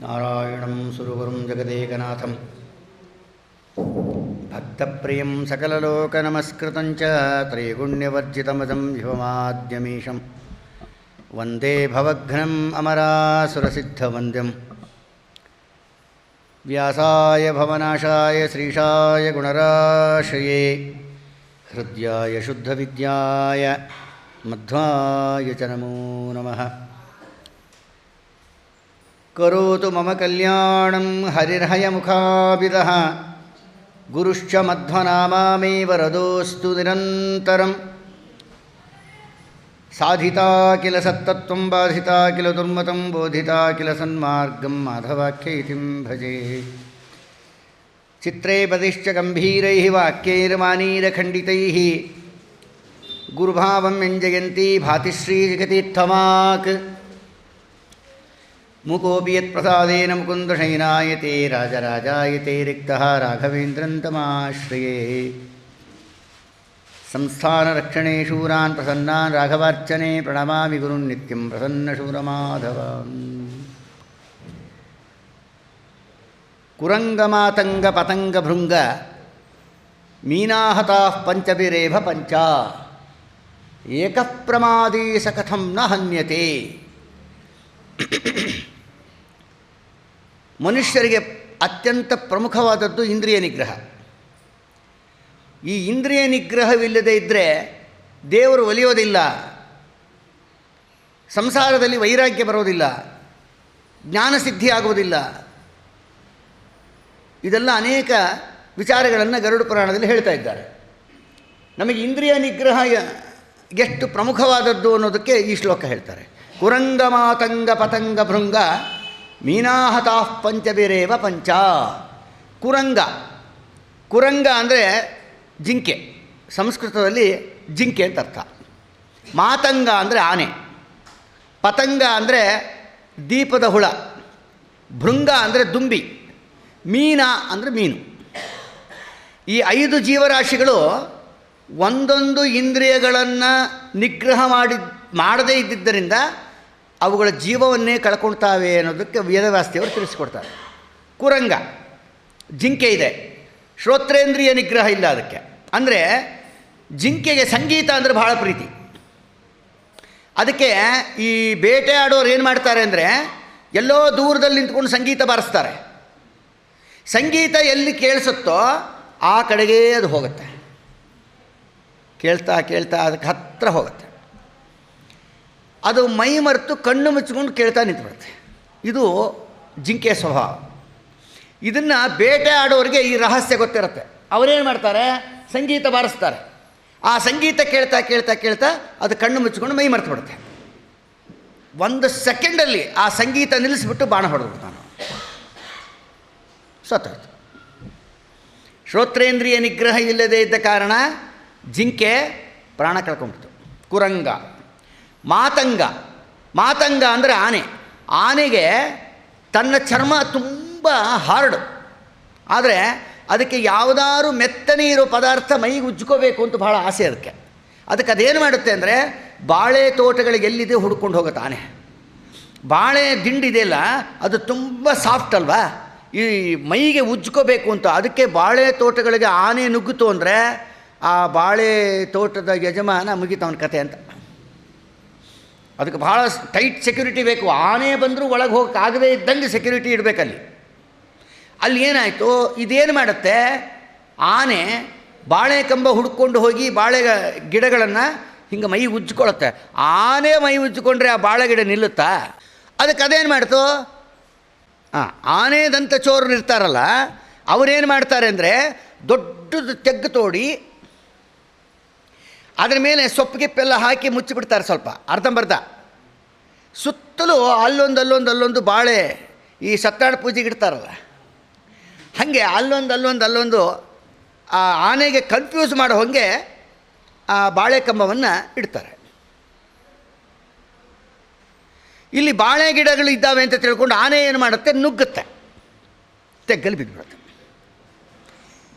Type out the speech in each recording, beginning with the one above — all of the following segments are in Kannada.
నారాయణం సురగురుం జగదేకనాథం భక్తప్రియం సకలలోకనమస్కృతం చ త్రైగుణ్యవర్జితమదం యువమాద్యమీశం వందే భవఘ్నం అమరాసురసిద్ధవంద్యం వ్యాసాయ భవనాశాయ శ్రీషాయ గుణరాశయే హృద్యాయ శుద్ధవిద్యాయ మధ్వాయ చ నమో నమః करोतु मम कल्याणं हरिर्हयमुखाभिदः गुरुश्च मध्वनामा मे वरदोऽस्तु निरन्तरं साधिता किल सत्तत्वं बाधिता किल दुर्मतं बोधिता किल सन्मार्गं माधवाख्यैतिं भजे। चित्रे पदिश्च गम्भीरैः वाक्यैर्मानीरखण्डितैः। गुरुभावं व्यञ्जयन्ती भातिश्रीजगतीर्थमाक्। मुकोऽपि यत्प्रसादेन मुकुन्दशयनायते राजराजायते रिक्तः राघवेन्द्रं तमाश्रये संस्थानरक्षणे शूरान् प्रसन्नान् राघवार्चने प्रणमामि गुरुन् नित्यं प्रसन्नशूरमाधवान् कुरङ्गमातङ्गपतङ्गभृङ्ग मीनाहताः पञ्चभिरेव पञ्च एकः प्रमादी स कथं न हन्यते ಮನುಷ್ಯರಿಗೆ ಅತ್ಯಂತ ಪ್ರಮುಖವಾದದ್ದು ಇಂದ್ರಿಯ ನಿಗ್ರಹ. ಈ ಇಂದ್ರಿಯ ನಿಗ್ರಹವಿಲ್ಲದೆ ಇದ್ದರೆ ದೇವರು ಒಲಿಯೋದಿಲ್ಲ, ಸಂಸಾರದಲ್ಲಿ ವೈರಾಗ್ಯ ಬರೋದಿಲ್ಲ ಜ್ಞಾನಸಿದ್ಧಿ ಆಗುವುದಿಲ್ಲ. ಇದೆಲ್ಲ ಅನೇಕ ವಿಚಾರಗಳನ್ನು ಗರುಡ ಪುರಾಣದಲ್ಲಿ ಹೇಳ್ತಾ ಇದ್ದಾರೆ. ನಮಗೆ ಇಂದ್ರಿಯ ನಿಗ್ರಹ ಎಷ್ಟು ಪ್ರಮುಖವಾದದ್ದು ಅನ್ನೋದಕ್ಕೆ ಈ ಶ್ಲೋಕ ಹೇಳ್ತಾರೆ. ಕುರಂಗ ಮಾತಂಗ ಪತಂಗ ಭೃಂಗ ಮೀನಾಹತಾಃ ಪಂಚಬಿರೇವ ಪಂಚ. ಕುರಂಗ. ಕುರಂಗ ಅಂದರೆ ಜಿಂಕೆ. ಸಂಸ್ಕೃತದಲ್ಲಿ ಜಿಂಕೆ ಅಂತ ಅರ್ಥ. ಮಾತಂಗ ಅಂದರೆ ಆನೆ. ಪತಂಗ ಅಂದರೆ ದೀಪದ ಹುಳ. ಭೃಂಗ ಅಂದರೆ ದುಂಬಿ. ಮೀನ ಅಂದರೆ ಮೀನು. ಈ ಐದು ಜೀವರಾಶಿಗಳು ಒಂದೊಂದು ಇಂದ್ರಿಯಗಳನ್ನು ನಿಗ್ರಹ ಮಾಡಿ ಮಾಡದೇ ಇದ್ದಿದ್ದರಿಂದ ಅವುಗಳ ಜೀವವನ್ನೇ ಕಳ್ಕೊಳ್ತಾವೆ ಅನ್ನೋದಕ್ಕೆ ವೇದವ್ಯಾಸ್ತಿಯವರು ತಿಳಿಸ್ಕೊಡ್ತಾರೆ. ಕುರಂಗ, ಜಿಂಕೆ ಇದೆ. ಶ್ರೋತ್ರೇಂದ್ರಿಯ ನಿಗ್ರಹ ಇಲ್ಲ ಅದಕ್ಕೆ. ಅಂದರೆ ಜಿಂಕೆಗೆ ಸಂಗೀತ ಅಂದರೆ ಬಹಳ ಪ್ರೀತಿ. ಅದಕ್ಕೆ ಈ ಬೇಟೆ ಆಡೋರು ಏನು ಮಾಡ್ತಾರೆ ಅಂದರೆ ಎಲ್ಲೋ ದೂರದಲ್ಲಿ ನಿಂತ್ಕೊಂಡು ಸಂಗೀತ ಬಾರಿಸ್ತಾರೆ. ಸಂಗೀತ ಎಲ್ಲಿ ಕೇಳಿಸುತ್ತೋ ಆ ಕಡೆಗೇ ಅದು ಹೋಗುತ್ತೆ. ಕೇಳ್ತಾ ಕೇಳ್ತಾ ಅದಕ್ಕೆ ಹತ್ತಿರ ಹೋಗುತ್ತೆ. ಅದು ಮೈ ಮರೆತು ಕಣ್ಣು ಮುಚ್ಕೊಂಡು ಕೇಳ್ತಾ ನಿಂತ್ಬಿಡುತ್ತೆ. ಇದು ಜಿಂಕೆ ಸ್ವಭಾವ. ಇದನ್ನು ಬೇಟೆ ಆಡೋರಿಗೆ ಈ ರಹಸ್ಯ ಗೊತ್ತಿರುತ್ತೆ. ಅವರೇನು ಮಾಡ್ತಾರೆ? ಸಂಗೀತ ಬಾರಿಸ್ತಾರೆ. ಆ ಸಂಗೀತ ಕೇಳ್ತಾ ಕೇಳ್ತಾ ಕೇಳ್ತಾ ಅದು ಕಣ್ಣು ಮುಚ್ಕೊಂಡು ಮೈ ಮರೆತು ಬಿಡುತ್ತೆ. ಒಂದು ಸೆಕೆಂಡಲ್ಲಿ ಆ ಸಂಗೀತ ನಿಲ್ಲಿಸ್ಬಿಟ್ಟು ಬಾಣ ಹೊಡೆದ್ಬಿಡ್ತಾನೆ ಸತ್ತೋಯ್ತು. ಶ್ರೋತ್ರೇಂದ್ರಿಯ ನಿಗ್ರಹ ಇಲ್ಲದೇ ಇದ್ದ ಕಾರಣ ಜಿಂಕೆ ಪ್ರಾಣ ಕಳ್ಕೊಂಡ್ಬಿಡ್ತು. ಕುರಂಗ. ಮಾತಂಗ. ಮಾತಂಗ ಅಂದರೆ ಆನೆ. ಆನೆಗೆ ತನ್ನ ಚರ್ಮ ತುಂಬ ಹಾರ್ಡ್ ಆದರೆ ಅದಕ್ಕೆ ಯಾವುದಾದ್ರು ಮೆತ್ತನೆ ಇರೋ ಪದಾರ್ಥ ಮೈಗೆ ಉಜ್ಕೋಬೇಕು ಅಂತ ಭಾಳ ಆಸೆ ಅದಕ್ಕೆ. ಅದಕ್ಕೆ ಅದೇನು ಮಾಡುತ್ತೆ ಅಂದರೆ ಬಾಳೆ ತೋಟಗಳಿಗೆ ಎಲ್ಲಿದೆ ಹುಡ್ಕೊಂಡು ಹೋಗುತ್ತೆ ಆನೆ. ಬಾಳೆ ದಿಂಡಿದೆಯಲ್ಲ ಅದು ತುಂಬ ಸಾಫ್ಟ್ ಅಲ್ವಾ? ಈ ಮೈಗೆ ಉಜ್ಕೋಬೇಕು ಅಂತ. ಅದಕ್ಕೆ ಬಾಳೆ ತೋಟಗಳಿಗೆ ಆನೆ ನುಗ್ಗಿತು ಅಂದರೆ ಆ ಬಾಳೆ ತೋಟದ ಯಜಮಾನ ಮುಗಿತವನ ಕತೆ ಅಂತ. ಅದಕ್ಕೆ ಭಾಳ ಟೈಟ್ ಸೆಕ್ಯೂರಿಟಿ ಬೇಕು. ಆನೆ ಬಂದರೂ ಒಳಗೆ ಹೋಗೋಕ್ಕಾಗದೇ ಇದ್ದಂಗೆ ಸೆಕ್ಯೂರಿಟಿ ಇಡಬೇಕಲ್ಲಿ. ಅಲ್ಲಿ ಏನಾಯಿತು? ಇದೇನು ಮಾಡುತ್ತೆ? ಆನೆ ಬಾಳೆ ಕಂಬ ಹುಡ್ಕೊಂಡು ಹೋಗಿ ಬಾಳೆ ಗಿಡಗಳನ್ನು ಹಿಂಗೆ ಮೈ ಉಜ್ಜಿಕೊಳ್ಳುತ್ತೆ. ಆನೆ ಮೈ ಉಜ್ಜಿಕೊಂಡ್ರೆ ಆ ಬಾಳೆ ಗಿಡ ನಿಲ್ಲುತ್ತಾ? ಅದಕ್ಕೆ ಅದೇನು ಮಾಡ್ತು? ಹಾಂ ಆನೆ ದಂತ ಚೋರರು ಇರ್ತಾರಲ್ಲ ಅವರೇನು ಮಾಡ್ತಾರೆ ಅಂದರೆ ದೊಡ್ಡದು ತೆಗ್ಗು ತೋಡಿ ಅದರ ಮೇಲೆ ಸೊಪ್ಪು ಗಿಪ್ಪೆಲ್ಲ ಹಾಕಿ ಮುಚ್ಚಿಬಿಡ್ತಾರೆ ಸ್ವಲ್ಪ, ಅರ್ಧಂಬರ್ಧ. ಸುತ್ತಲೂ ಅಲ್ಲೊಂದು ಅಲ್ಲೊಂದು ಅಲ್ಲೊಂದು ಬಾಳೆ ಈ ಸತ್ತಾಳ ಪೂಜೆಗೆ ಇಡ್ತಾರಲ್ಲ. ಹಾಗೆ ಅಲ್ಲೊಂದು ಅಲ್ಲೊಂದು ಅಲ್ಲೊಂದು, ಆ ಆನೆಗೆ ಕನ್ಫ್ಯೂಸ್ ಮಾಡೋ ಹಾಗೆ ಆ ಬಾಳೆ ಕಂಬವನ್ನು ಇಡ್ತಾರೆ. ಇಲ್ಲಿ ಬಾಳೆ ಗಿಡಗಳು ಇದ್ದಾವೆ ಅಂತ ತಿಳ್ಕೊಂಡು ಆನೆ ಏನು ಮಾಡುತ್ತೆ? ನುಗ್ಗುತ್ತೆ. ತೆಗ್ಗಲ್ಲಿ ಬಿದ್ದುಬಿಡುತ್ತೆ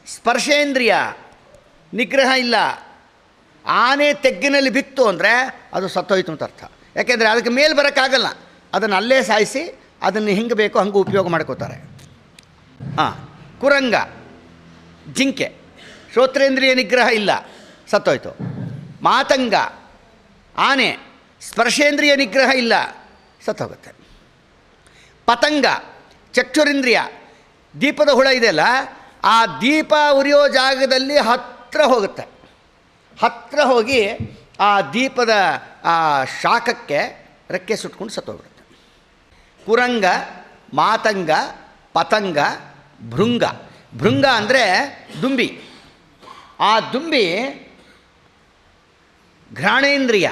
ಸ್ಪರ್ಶೇಂದ್ರಿಯ ನಿಗ್ರಹ ಇಲ್ಲ. ಆನೆ ತೆಗ್ಗಿನಲ್ಲಿ ಬಿತ್ತು ಅಂದರೆ ಅದು ಸತ್ತೋಯ್ತು ಅಂತ ಅರ್ಥ. ಯಾಕೆಂದರೆ ಅದಕ್ಕೆ ಮೇಲೆ ಬರೋಕ್ಕಾಗಲ್ಲ. ಅದನ್ನು ಅಲ್ಲೇ ಸಾಯಿಸಿ ಅದನ್ನು ಹೆಂಗೆ ಬೇಕೋ ಹಂಗೆ ಉಪಯೋಗ ಮಾಡ್ಕೋತಾರೆ. ಹಾಂ ಕುರಂಗ, ಜಿಂಕೆ, ಶ್ರೋತ್ರೇಂದ್ರಿಯ ನಿಗ್ರಹ ಇಲ್ಲ, ಸತ್ತೋಯ್ತು. ಮಾತಂಗ, ಆನೆ, ಸ್ಪರ್ಶೇಂದ್ರಿಯ ನಿಗ್ರಹ ಇಲ್ಲ, ಸತ್ತೋಗುತ್ತೆ. ಪತಂಗ, ಚಕ್ಷುರಿಂದ್ರಿಯ, ದೀಪದ ಹುಳ ಇದೆಯಲ್ಲ, ಆ ದೀಪ ಉರಿಯೋ ಜಾಗದಲ್ಲಿ ಹತ್ತಿರ ಹೋಗುತ್ತೆ. ಹತ್ತಿರ ಹೋಗಿ ಆ ದೀಪದ, ಆ ಶಾಖಕ್ಕೆ ರೆಕ್ಕೆ ಸುಟ್ಕೊಂಡು ಸತ್ತೋಗ್ಬಿಡುತ್ತೆ. ಕುರಂಗ, ಮಾತಂಗ, ಪತಂಗ, ಭೃಂಗ. ಭೃಂಗ ಅಂದರೆ ದುಂಬಿ. ಆ ದುಂಬಿ ಘ್ರಾಣೇಂದ್ರಿಯ.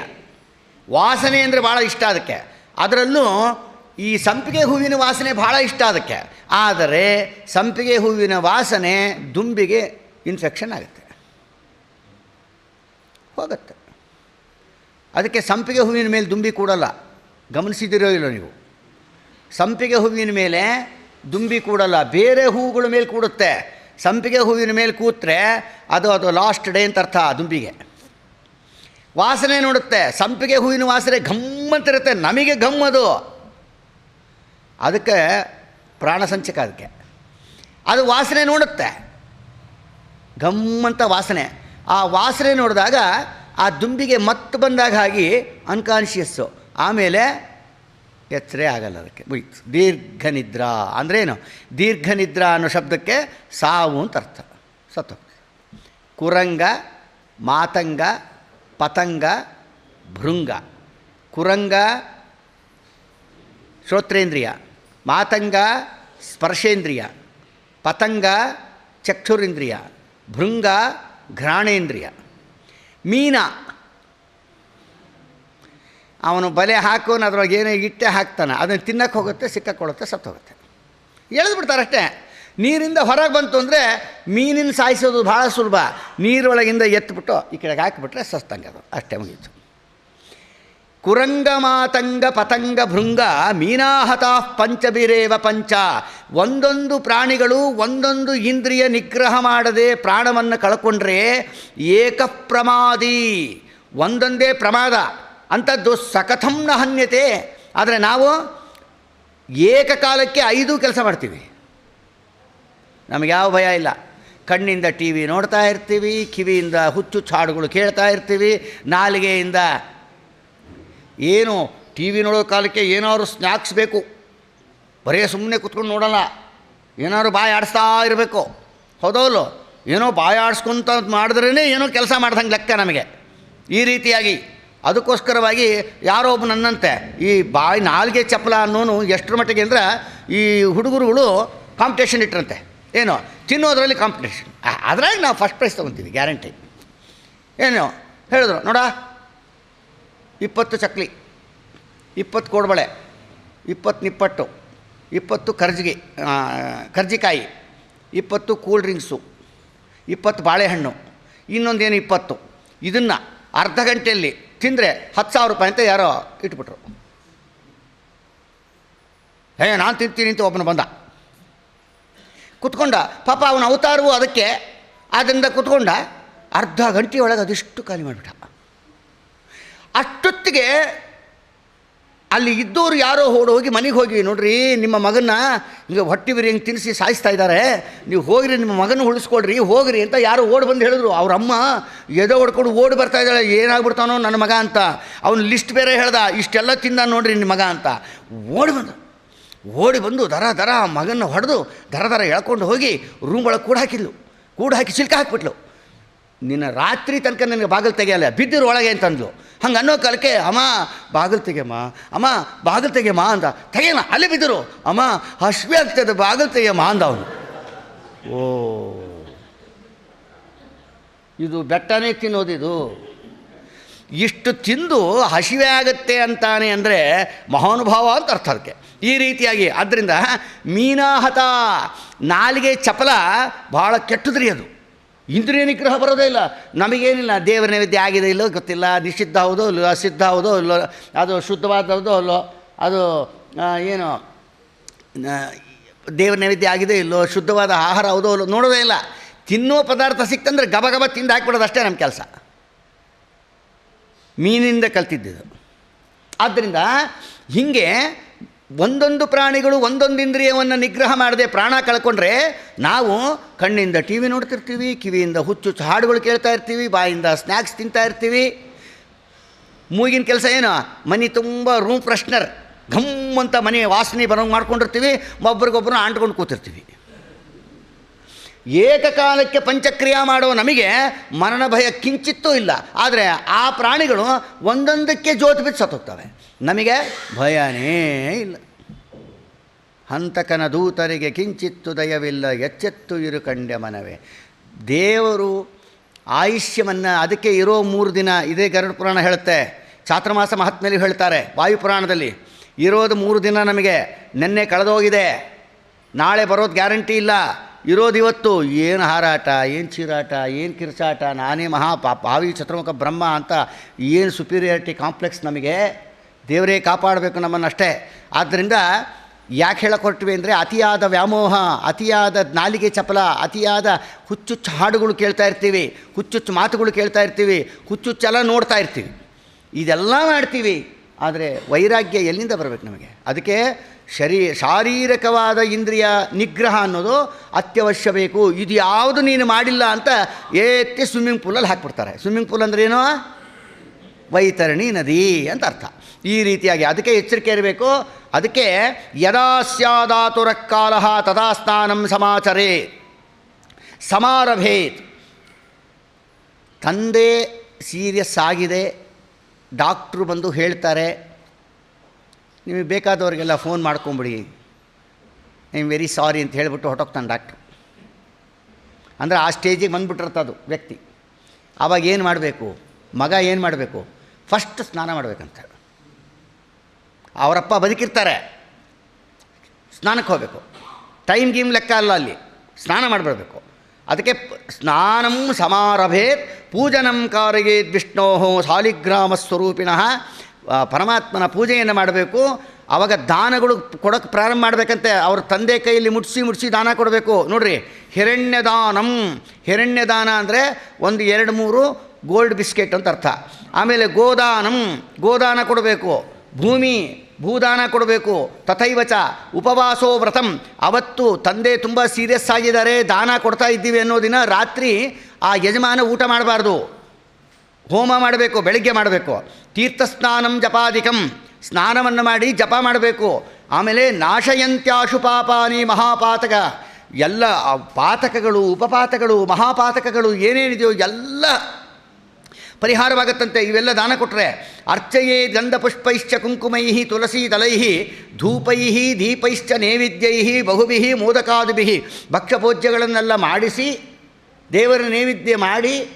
ವಾಸನೆ ಅಂದರೆ ಭಾಳ ಇಷ್ಟ ಅದಕ್ಕೆ. ಅದರಲ್ಲೂ ಈ ಸಂಪಿಗೆ ಹೂವಿನ ವಾಸನೆ ಭಾಳ ಇಷ್ಟ ಅದಕ್ಕೆ. ಆದರೆ ಸಂಪಿಗೆ ಹೂವಿನ ವಾಸನೆ ದುಂಬಿಗೆ ಇನ್ಫೆಕ್ಷನ್ ಆಗುತ್ತೆ. ಹೋಗುತ್ತೆ. ಅದಕ್ಕೆ ಸಂಪಿಗೆ ಹೂವಿನ ಮೇಲೆ ದುಂಬಿ ಕೂಡಲ್ಲ. ಗಮನಿಸಿದಿರೋ ಇಲ್ಲೋ ನೀವು? ಸಂಪಿಗೆ ಹೂವಿನ ಮೇಲೆ ದುಂಬಿ ಕೂಡಲ್ಲ. ಬೇರೆ ಹೂವುಗಳ ಮೇಲೆ ಕೂಡುತ್ತೆ. ಸಂಪಿಗೆ ಹೂವಿನ ಮೇಲೆ ಕೂತ್ರೆ ಅದು ಅದು ಲಾಸ್ಟ್ ಡೇ ಅಂತ ಅರ್ಥ ದುಂಬಿಗೆ. ವಾಸನೆ ನೋಡುತ್ತೆ. ಸಂಪಿಗೆ ಹೂವಿನ ವಾಸನೆ ಘಮ್ಮಂತಿರುತ್ತೆ ನಮಗೆ ಘಮ್ ಅದು. ಅದಕ್ಕೆ ಪ್ರಾಣ ಸಂಚಕ ಅದಕ್ಕೆ. ಅದು ವಾಸನೆ ನೋಡುತ್ತೆ. ಗಮ್ಮಂತ ವಾಸನೆ. ಆ ವಾಸನೆ ನೋಡಿದಾಗ ಆ ದುಂಬಿಗೆ ಮತ್ತೆ ಬಂದಾಗ ಆಗಿ ಅನ್ಕಾನ್ಷಿಯಸ್ಸು ಆಮೇಲೆ ಎಚ್ಚರೇ ಆಗಲ್ಲ ಅದಕ್ಕೆ. ದೀರ್ಘ ನಿದ್ರಾ. ಅಂದ್ರೇನು ದೀರ್ಘ ನಿದ್ರಾ ಅನ್ನೋ ಶಬ್ದಕ್ಕೆ ಸಾವು ಅಂತ ಅರ್ಥ. ಸತ್ತು ಕುರಂಗ, ಮಾತಂಗ, ಪತಂಗ, ಭೃಂಗ. ಕುರಂಗ, ಶ್ರೋತ್ರೇಂದ್ರಿಯ. ಮಾತಂಗ, ಸ್ಪರ್ಶೇಂದ್ರಿಯ. ಪತಂಗ, ಚಕ್ಷುರಿಂದ್ರಿಯ. ಭೃಂಗ, ಘ್ರಾಣೇಂದ್ರಿಯ. ಮೀನ. ಅವನು ಬಲೆ ಹಾಕೋನು ಅದ್ರೊಳಗೆ ಏನೋ ಇಟ್ಟೆ ಹಾಕ್ತಾನೆ, ಅದನ್ನು ತಿನ್ನಕ್ಕೆ ಹೋಗುತ್ತೆ ಸಿಕ್ಕಕ್ಕೊಳುತ್ತೆ ಸತ್ತೋಗುತ್ತೆ ಎಳೆದು ಎಳೆದ್ಬಿಡ್ತಾರೆ ಅಷ್ಟೇ. ನೀರಿಂದ ಹೊರಗೆ ಬಂತು ಅಂದರೆ ಮೀನಿನ ಸಾಯಿಸೋದು ಭಾಳ ಸುಲಭ. ನೀರೊಳಗಿಂದ ಎತ್ಬಿಟ್ಟು ಈ ಕಡೆಗೆ ಹಾಕಿಬಿಟ್ರೆ ಸಸ್ತಂಗೆ ಅದು. ಅಷ್ಟೇ ಮುಗೀತು. ಕುರಂಗ ಮಾತಂಗ ಪತಂಗ ಭೃಂಗ ಮೀನಾಹತಾ ಪಂಚಬಿರೇವ ಪಂಚ. ಒಂದೊಂದು ಪ್ರಾಣಿಗಳು ಒಂದೊಂದು ಇಂದ್ರಿಯ ನಿಗ್ರಹ ಮಾಡದೆ ಪ್ರಾಣವನ್ನು ಕಳ್ಕೊಂಡ್ರೆ ಏಕಪ್ರಮಾದಿ. ಒಂದೊಂದೇ ಪ್ರಮಾದ. ಅಂಥದ್ದು ಸಕಥಂ ನ ಹನ್ಯತೆ. ಆದರೆ ನಾವು ಏಕಕಾಲಕ್ಕೆ ಐದು ಕೆಲಸ ಮಾಡ್ತೀವಿ. ನಮಗೆ ಯಾವ ಭಯ ಇಲ್ಲ. ಕಣ್ಣಿಂದ ಟಿ ವಿ ನೋಡ್ತಾ ಇರ್ತೀವಿ, ಕಿವಿಯಿಂದ ಹುಚ್ಚು ಹಾಡುಗಳು ಕೇಳ್ತಾ ಇರ್ತೀವಿ, ನಾಲಿಗೆಯಿಂದ ಏನು ಟಿ ವಿ ನೋಡೋ ಕಾಲಕ್ಕೆ ಏನಾದ್ರು ಸ್ನ್ಯಾಕ್ಸ್ ಬೇಕು. ಬರೀ ಸುಮ್ಮನೆ ಕುತ್ಕೊಂಡು ನೋಡೋಲ್ಲ. ಏನಾದ್ರು ಬಾಯಿ ಆಡಿಸ್ತಾ ಇರಬೇಕು. ಹೌದೌಲು ಏನೋ ಬಾಯಿ ಆಡಿಸ್ಕೊಂತ ಮಾಡಿದ್ರೇ ಏನೋ ಕೆಲಸ ಮಾಡ್ದಂಗೆ ಲೆಕ್ಕ ನಮಗೆ. ಈ ರೀತಿಯಾಗಿ. ಅದಕ್ಕೋಸ್ಕರವಾಗಿ ಯಾರೋ ಒಬ್ಬ ನನ್ನಂತೆ, ಈ ಬಾಯಿ ನಾಲ್ಗೆ ಚಪ್ಪಲ ಅನ್ನೋನು ಎಷ್ಟರ ಮಟ್ಟಿಗೆ ಅಂದ್ರೆ ಈ ಹುಡುಗರುಗಳು ಕಾಂಪಿಟೇಷನ್ ಇಟ್ಟರಂತೆ ಏನೋ, ತಿನ್ನೋದ್ರಲ್ಲಿ ಕಾಂಪಿಟೇಷನ್ ಅದ್ರಾಗ ನಾವು ಫಸ್ಟ್ ಪ್ರೈಸ್ ತೊಗೊತೀವಿ ಗ್ಯಾರಂಟಿ ಏನು, ಹೇಳಿದ್ರು, ನೋಡ. ಇಪ್ಪತ್ತು ಚಕ್ಲಿ, ಇಪ್ಪತ್ತು ಕೋಡ್ಬಳೆ, ಇಪ್ಪತ್ತು ನಿಪ್ಪಟ್ಟು, ಇಪ್ಪತ್ತು ಕರ್ಜಿಗೆ ಕರ್ಜಿಕಾಯಿ, ಇಪ್ಪತ್ತು ಕೂಲ್ ಡ್ರಿಂಕ್ಸು ಇಪ್ಪತ್ತು ಬಾಳೆಹಣ್ಣು, ಇನ್ನೊಂದೇನು ಇಪ್ಪತ್ತು. ಇದನ್ನು ಅರ್ಧ ಗಂಟೆಯಲ್ಲಿ ತಿಂದರೆ ಹತ್ತು ಸಾವಿರ ರೂಪಾಯಿ ಅಂತ ಯಾರೋ ಇಟ್ಬಿಟ್ರು. ಏ, ನಾನು ತಿಂತೀನಿ ಅಂತ ಒಬ್ಬನು ಬಂದ. ಕುತ್ಕೊಂಡ, ಪಾಪ ಅವನ ಅವತಾರವು ಅದಕ್ಕೆ ಆದ್ದರಿಂದ ಕುತ್ಕೊಂಡ ಅರ್ಧ ಗಂಟೆಯೊಳಗೆ ಅದಿಷ್ಟು ಖಾಲಿ ಮಾಡಿಬಿಟ್ಟ. ಅಷ್ಟೊತ್ತಿಗೆ ಅಲ್ಲಿ ಇದ್ದವರು ಯಾರೋ ಓಡಿ ಹೋಗಿ ಮನೆಗೆ ಹೋಗಿ, ನೋಡ್ರಿ ನಿಮ್ಮ ಮಗನ ಈಗ ಹೊಟ್ಟೆ ಬಿರಿ ಹಿಂಗೆ ತಿನ್ನಿಸಿ ಸಾಯಿಸ್ತಾ ಇದ್ದಾರೆ. ನೀವು ಹೋಗಿರಿ, ನಿಮ್ಮ ಮಗನ ಉಳಿಸ್ಕೊಳ್ರಿ ಹೋಗ್ರಿ ಅಂತ ಯಾರೋ ಓಡಿ ಬಂದು ಹೇಳಿದ್ರು. ಅವ್ರ ಅಮ್ಮ ಎದೆ ಹೊಡ್ಕೊಂಡು ಓಡಿ ಬರ್ತಾ ಇದ್ದಾಳೆ, ಏನಾಗ್ಬಿಡ್ತಾನೋ ನನ್ನ ಮಗ ಅಂತ. ಅವನು ಲಿಸ್ಟ್ ಬೇರೆ ಹೇಳ್ದ, ಇಷ್ಟೆಲ್ಲ ತಿಂದ ನೋಡ್ರಿ ನಿಮ್ಮ ಮಗ ಅಂತ. ಓಡಿ ಬಂದು ಓಡಿ ಬಂದು ದರ ದರ ಮಗನ ಹೊಡೆದು ದರ ದರ ಎಳ್ಕೊಂಡು ಹೋಗಿ ರೂಮ್ ಒಳಗೆ ಕೂಡ ಹಾಕಿದ್ಲು. ಕೂಡ ಹಾಕಿ ಸಿಲ್ಕ ಹಾಕ್ಬಿಟ್ಲು. ನಿನ್ನ ರಾತ್ರಿ ತನಕ ನನಗೆ ಬಾಗಿಲು ತೆಗೆಯಲ್ಲ, ಬಿದ್ದಿರು ಒಳಗೆ ಅಂತಂದ್ಲು. ಹಂಗೆ ಅನ್ನೋ ಕಾಲಕ್ಕೆ, ಅಮ್ಮ, ಬಾಗಿಲು ತೆಗೆಯಮ್ಮ, ಅಮ್ಮ, ಬಾಗಿಲು ತೆಗೆಯಮ್ಮ ಅಂದ. ತೆಗೆಯಮ್ಮ, ಅಲ್ಲಿ ಬಿದ್ದರು. ಅಮ್ಮ, ಹಶ್ವೆ ಆಗ್ತದೆ, ಬಾಗಿಲು ತೆಗೆಯಮ್ಮ ಅಂದ ಅವನು. ಓ. ಇದು ಬೆಟ್ಟನೇ ತಿನ್ನೋದಿದು ಇಷ್ಟು ತಿಂದು ಹಸಿವೆ ಆಗುತ್ತೆ ಅಂತಾನೆ ಅಂದರೆ ಮಹಾನುಭಾವ ಅಂತ ಅರ್ಥ ಅದಕ್ಕೆ. ಈ ರೀತಿಯಾಗಿ ಆದ್ದರಿಂದ ಮೀನಾಹತ, ನಾಲಿಗೆ ಚಪಲ ಭಾಳ ಕೆಟ್ಟದ್ರಿ ಅದು. ಇಂದ್ರಿಯ ನಿಗ್ರಹ ಬರೋದೇ ಇಲ್ಲ. ನಮಗೇನಿಲ್ಲ, ದೇವರ ನೈವೇದ್ಯ ಆಗಿದೆ ಇಲ್ಲೋ ಗೊತ್ತಿಲ್ಲ, ನಿಷಿದ್ಧ ಹೌದೋ ಇಲ್ಲೋ ಅಸಿದ್ಧ ಹೌದೋ ಇಲ್ಲೋ, ಅದು ಶುದ್ಧವಾದವುದೋ ಅಲ್ಲೋ ಅದು ಏನು ದೇವರ ನೈವೇದ್ಯ ಆಗಿದೆ ಇಲ್ಲೋ, ಶುದ್ಧವಾದ ಆಹಾರ ಹೌದೋ ಅಲ್ಲೋ ನೋಡೋದೇ ಇಲ್ಲ. ತಿನ್ನೋ ಪದಾರ್ಥ ಸಿಕ್ತಂದ್ರೆ ಗಬ ಗಬ ತಿಂದು ಹಾಕ್ಬಿಡೋದು ಅಷ್ಟೇ ನಮ್ಮ ಕೆಲಸ. ಮೀನಿಂದ ಕಲ್ತಿದ್ದಿದ್ದು ಆದ್ದರಿಂದ, ಹೀಗೆ ಒಂದೊಂದು ಪ್ರಾಣಿಗಳು ಒಂದೊಂದು ಇಂದ್ರಿಯವನ್ನು ನಿಗ್ರಹ ಮಾಡದೆ ಪ್ರಾಣ ಕಳ್ಕೊಂಡ್ರೆ ನಾವು ಕಣ್ಣಿಂದ ಟಿ ವಿ ನೋಡ್ತಿರ್ತೀವಿ, ಕಿವಿಯಿಂದ ಹುಚ್ಚು ಹಾಡುಗಳು ಕೇಳ್ತಾ ಇರ್ತೀವಿ, ಬಾಯಿಂದ ಸ್ನ್ಯಾಕ್ಸ್ ತಿಂತಾ ಇರ್ತೀವಿ. ಮೂಗಿನ ಕೆಲಸ ಏನು? ಮನೆ ತುಂಬ ರೂಮ್ ಫ್ರೆಶ್ನರ್ ಘಮ್ ಅಂತ ಮನೆ ವಾಸನೆ ಬರೋಂಗೆ ಮಾಡ್ಕೊಂಡಿರ್ತೀವಿ ಒಬ್ರಿಗೊಬ್ಬರು ಅಂಟ್ಕೊಂಡು ಕೂತಿರ್ತೀವಿ. ಏಕಕಾಲಕ್ಕೆ ಪಂಚಕ್ರಿಯೆ ಮಾಡೋ ನಮಗೆ ಮರಣ ಭಯ ಕಿಂಚಿತ್ತೂ ಇಲ್ಲ. ಆದರೆ ಆ ಪ್ರಾಣಿಗಳು ಒಂದೊಂದಕ್ಕೆ ಜೋತು ಬಿದ್ದು ಸತ್ತೋಗ್ತವೆ. ನಮಗೆ ಭಯನೇ ಇಲ್ಲ. ಹಂತಕನ ದೂತರಿಗೆ ಕಿಂಚಿತ್ತು ದಯವಿಲ್ಲ, ಎಚ್ಚೆತ್ತು ಇರು ಕಂಡೆ ಮನವೇ. ದೇವರು ಆಯುಷ್ಯವನ್ನು ಅದಕ್ಕೆ ಇರೋ ಮೂರು ದಿನ, ಇದೇ ಗರುಡ ಪುರಾಣ ಹೇಳುತ್ತೆ. ಚಾತ್ರಮಾಸ ಮಹಾತ್ಮೆಯಲ್ಲಿ ಹೇಳ್ತಾರೆ ವಾಯುಪುರಾಣದಲ್ಲಿ ಇರೋದು ಮೂರು ದಿನ ನಮಗೆ, ನಿನ್ನೆ ಕಳೆದೋಗಿದೆ. ನಾಳೆ ಬರೋದು ಗ್ಯಾರಂಟಿ ಇಲ್ಲ. ಇರೋದು ಇವತ್ತು ಏನು ಹಾರಾಟ, ಏನು ಚೀರಾಟ, ಏನು ಕಿರ್ಚಾಟ, ನಾನೇ ಮಹಾ ಪಾ ಭಾವಿ ಚತುರ್ಮುಖ ಬ್ರಹ್ಮ ಅಂತ ಏನು ಸುಪೀರಿಯಾರಿಟಿ ಕಾಂಪ್ಲೆಕ್ಸ್ ನಮಗೆ ದೇವರೇ ಕಾಪಾಡಬೇಕು ನಮ್ಮನ್ನಷ್ಟೇ. ಆದ್ದರಿಂದ ಯಾಕೆ ಹೇಳಿಕೊಟ್ವಿ ಅಂದರೆ ಅತಿಯಾದ ವ್ಯಾಮೋಹ, ಅತಿಯಾದ ನಾಲಿಗೆ ಚಪಲ, ಅತಿಯಾದ ಹುಚ್ಚುಚ್ಚು ಹಾಡುಗಳು ಕೇಳ್ತಾ ಇರ್ತೀವಿ, ಹುಚ್ಚುಚ್ಚು ಮಾತುಗಳು ಕೇಳ್ತಾ ಇರ್ತೀವಿ ಹುಚ್ಚುಚ್ಚೆಲ್ಲ ನೋಡ್ತಾ ಇರ್ತೀವಿ. ಇದೆಲ್ಲ ಮಾಡ್ತೀವಿ. ಆದರೆ ವೈರಾಗ್ಯ ಎಲ್ಲಿಂದ ಬರಬೇಕು ನಮಗೆ? ಅದಕ್ಕೆ ಶರೀ, ಶಾರೀರಿಕವಾದ ಇಂದ್ರಿಯ ನಿಗ್ರಹ ಅನ್ನೋದು ಅತ್ಯವಶ್ಯ ಬೇಕು ಇದು ಯಾವುದು ನೀನು ಮಾಡಿಲ್ಲ ಅಂತ ಎತ್ತಿ ಸ್ವಿಮ್ಮಿಂಗ್ ಪೂಲಲ್ಲಿ ಹಾಕ್ಬಿಡ್ತಾರೆ. ಸ್ವಿಮ್ಮಿಂಗ್ ಪೂಲ್ ಅಂದ್ರೆ ಏನು? ವೈತರಣಿ ನದಿ ಅಂತ ಅರ್ಥ. ಈ ರೀತಿಯಾಗಿ ಅದಕ್ಕೆ ಎಚ್ಚರಿಕೆ ಇರಬೇಕು. ಅದಕ್ಕೆ ಯದಾ ಸ್ಯಾದಾತುರಕ್ಕಾಲ ತದಾ ಸ್ನಾನಂ ಸಮಾಚರೇ. ಸಮಾರಭೇತ್. ತಂದೆ ಸೀರಿಯಸ್ ಆಗಿದೆ. ಡಾಕ್ಟ್ರು ಬಂದು ಹೇಳ್ತಾರೆ. ನಿಮಗೆ ಬೇಕಾದವ್ರಿಗೆಲ್ಲ ಫೋನ್ ಮಾಡ್ಕೊಂಬಿಡಿ. ಐ ಆಮ್ ವೆರಿ ಸಾರಿ ಅಂತ ಹೇಳಿಬಿಟ್ಟು ಹೊಟ್ಟೋಗ್ತಾನೆ ಡಾಕ್ಟ್ರು ಅಂದರೆ ಆ ಸ್ಟೇಜಿಗೆ ಬಂದುಬಿಟ್ಟಿರ್ತದು ವ್ಯಕ್ತಿ. ಆವಾಗ ಏನು ಮಾಡಬೇಕು? ಮಗ ಏನು ಮಾಡಬೇಕು? ಫಸ್ಟ್ ಸ್ನಾನ ಮಾಡಬೇಕಂತ. ಅವರಪ್ಪ ಬದುಕಿರ್ತಾರೆ. ಸ್ನಾನಕ್ಕೆ ಹೋಗಬೇಕು. ಟೈಮ್ ಗೀಮ್ ಲೆಕ್ಕ ಅಲ್ಲ ಅಲ್ಲಿ. ಸ್ನಾನ ಮಾಡಿಬಿಡ್ಬೇಕು. ಅದಕ್ಕೆ ಸ್ನಾನಂ ಸಮಾರಭೇತ್ ಪೂಜನಂ ಕಾರಗೇತ್ ವಿಷ್ಣೋ ಸಾಲಿಗ್ರಾಮ ಸ್ವರೂಪಿಣಃ ಪರಮಾತ್ಮನ ಪೂಜೆಯನ್ನು ಮಾಡಬೇಕು. ಆವಾಗ ದಾನಗಳು ಕೊಡೋಕ್ಕೆ ಪ್ರಾರಂಭ ಮಾಡಬೇಕಂತೆ. ಅವ್ರ ತಂದೆ ಕೈಯಲ್ಲಿ ಮುಟ್ಸಿ ಮುಟ್ಸಿ ದಾನ ಕೊಡಬೇಕು. ನೋಡ್ರಿ, ಹಿರಣ್ಯದಾನಂ. ಹಿರಣ್ಯದಾನ ಅಂದರೆ ಒಂದು ಎರಡು ಮೂರು ಗೋಲ್ಡ್ ಬಿಸ್ಕೆಟ್ ಅಂತ ಅರ್ಥ. ಆಮೇಲೆ ಗೋದಾನಂ. ಗೋದಾನ ಕೊಡಬೇಕು. ಭೂಮಿ, ಭೂದಾನ ಕೊಡಬೇಕು. ತಥೈವಚ, ಉಪವಾಸೋ ವ್ರತಂ. ಅವತ್ತು ತಂದೆ ತುಂಬ ಸೀರಿಯಸ್ ಆಗಿದ್ದಾರೆ. ದಾನ ಕೊಡ್ತಾ ಇದ್ದೀವಿ ಅನ್ನೋ ದಿನ ರಾತ್ರಿ ಆ ಯಜಮಾನ ಊಟ ಮಾಡಬಾರ್ದು. ಹೋಮ ಮಾಡಬೇಕು, ಬೆಳಿಗ್ಗೆ ಮಾಡಬೇಕು. ತೀರ್ಥಸ್ನಾನಂ ಜಪಾದಿಕಂ ಸ್ನಾನವನ್ನು ಮಾಡಿ ಜಪ ಮಾಡಬೇಕು. ಆಮೇಲೆ ನಾಶಯಂತ್ಯಾಶು ಪಾಪಾನಿ ಮಹಾಪಾತಕ. ಎಲ್ಲ ಪಾತಕಗಳು ಉಪಪಾತಕಗಳು ಮಹಾಪಾತಕಗಳು ಏನೇನಿದೆಯೋ ಎಲ್ಲ ಪರಿಹಾರವಾಗುತ್ತಂತೆ. ಇವೆಲ್ಲ ದಾನ ಕೊಟ್ಟರೆ ಅರ್ಚಯೇ ಗಂಧಪುಷ್ಪೈಶ್ಚ ಕುಂಕುಮೈ ತುಳಸಿ ದಲೈ ಧೂಪೈ ದೀಪೈಶ್ಚ ನೈವೇದ್ಯೈ, ಬಹುಭಿ ಮೋದಕಾದುಭಿ. ಭಕ್ಷ್ಯಭೋಜ್ಯಗಳನ್ನೆಲ್ಲ ಮಾಡಿಸಿ, ದೇವರ ನೈವೇದ್ಯ ಮಾಡಿ